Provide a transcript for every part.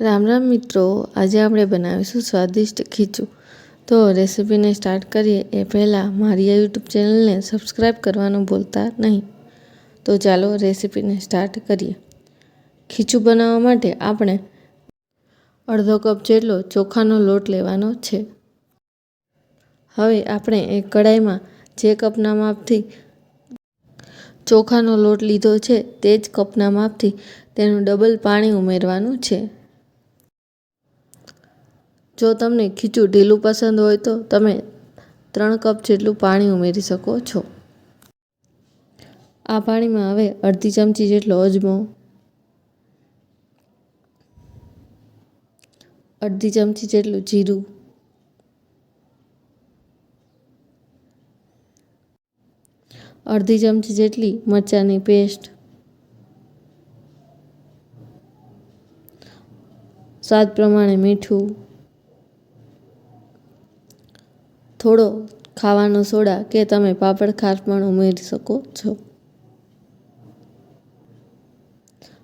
રામ રામ મિત્રો, આજે આપણે બનાવીશું સ્વાદિષ્ટ ખીચું. તો રેસીપીને સ્ટાર્ટ કરીએ. એ પહેલાં મારી આ યુટ્યુબ ચેનલને સબસ્ક્રાઈબ કરવાનું ભૂલતા નહીં. તો ચાલો રેસીપીને સ્ટાર્ટ કરીએ. ખીચું બનાવવા માટે આપણે અડધો કપ જેટલો ચોખાનો લોટ લેવાનો છે. હવે આપણે એક કડાઈમાં જે કપના માપથી ચોખાનો લોટ લીધો છે, તે જ કપના માપથી તેનું ડબલ પાણી ઉમેરવાનું છે. જો તમને ખીચું ઢીલું પસંદ હોય તો તમે ત્રણ કપ જેટલું પાણી ઉમેરી શકો છો. આ પાણીમાં હવે અડધી ચમચી જેટલો અજમો, અડધી ચમચી જેટલું જીરું, અડધી ચમચી જેટલી મરચાંની પેસ્ટ, સ્વાદ પ્રમાણે મીઠું થોડો ખાવાનો સોડા કે તમે પાપડ ખાર પણ ઉમેરી શકો છો.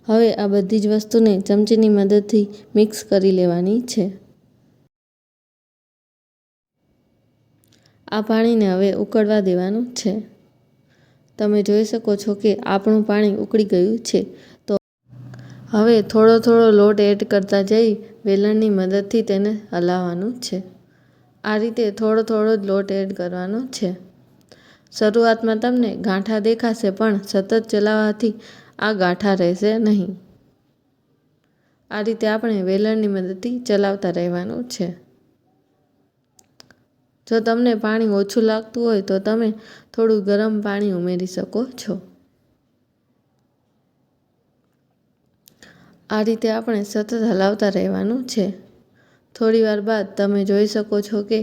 હવે આ બધી જ વસ્તુને ચમચીની મદદથી મિક્સ કરી લેવાની છે. આ પાણીને હવે ઉકળવા દેવાનું છે. તમે જોઈ શકો છો કે આપણું પાણી ઉકળી ગયું છે. તો હવે થોડો થોડો લોટ એડ કરતા જઈ વેલણની મદદથી તેને હલાવવાનું છે. આ રીતે થોડો થોડો જ લોટ એડ કરવાનો છે. શરૂઆતમાં તમને ગાંઠા દેખાશે, પણ સતત ચલાવવાથી આ ગાંઠા રહેશે નહીં. આ રીતે આપણે વેલણની મદદથી ચલાવતા રહેવાનું છે. જો તમને પાણી ઓછું લાગતું હોય, તો તમે થોડું ગરમ પાણી ઉમેરી શકો છો. આ રીતે આપણે સતત હલાવતા રહેવાનું છે. થોડી વાર બાદ તમે જોઈ શકો છો કે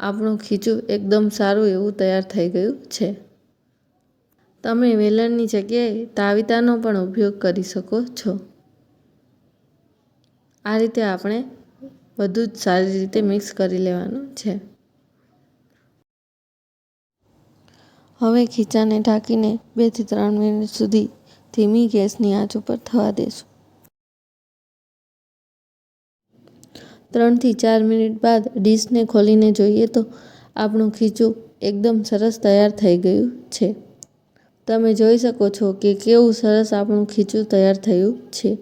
આપણું ખીચું એકદમ સારું એવું તૈયાર થઈ ગયું છે. તમે વેલણની જગ્યાએ તાવીતાનો પણ ઉપયોગ કરી શકો છો. આ રીતે આપણે બધું જ સારી રીતે મિક્સ કરી લેવાનું છે. હવે ખીચાને ઢાંકીને બેથી ત્રણ મિનિટ સુધી ધીમી ગેસની આંચ ઉપર થવા દેશું. ત્રણથી ચાર મિનિટ બાદ ડીશને ખોલીને જોઈએ તો આપણું ખીચું એકદમ સરસ તૈયાર થઈ ગયું છે. તમે જોઈ શકો છો કે કેવું સરસ આપણું ખીચું તૈયાર થયું છે.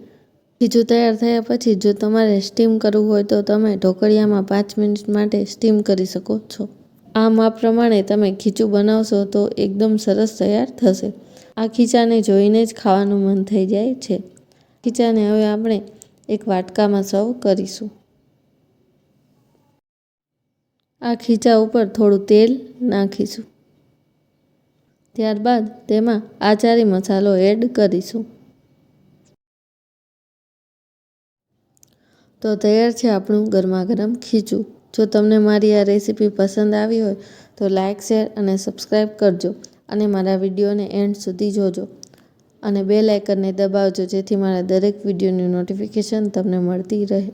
ખીચું તૈયાર થયા પછી જો તમારે સ્ટીમ કરવું હોય તો તમે ઢોકળિયામાં પાંચ મિનિટ માટે સ્ટીમ કરી શકો છો. આ માપ પ્રમાણે તમે ખીચું બનાવશો તો એકદમ સરસ તૈયાર થશે. આ ખીચાને જોઈને જ ખાવાનું મન થઈ જાય છે. ખીચાને હવે આપણે એક વાટકામાં સર્વ કરીશું. આ ખીચા ઉપર થોડું તેલ નાખીશું. ત્યારબાદ તેમાં આચારી મસાલો એડ કરીશું. તો તૈયાર છે આપણું ગરમા ગરમ ખીચું. જો તમને મારી આ રેસીપી પસંદ આવી હોય તો લાઇક શેર અને સબસ્ક્રાઈબ કરજો અને મારા વિડીયોને એન્ડ સુધી જોજો. અને બે લાઇકનને દબાવજો જેથી મારા દરેક વિડીયોની નોટિફિકેશન તમને મળતી રહે.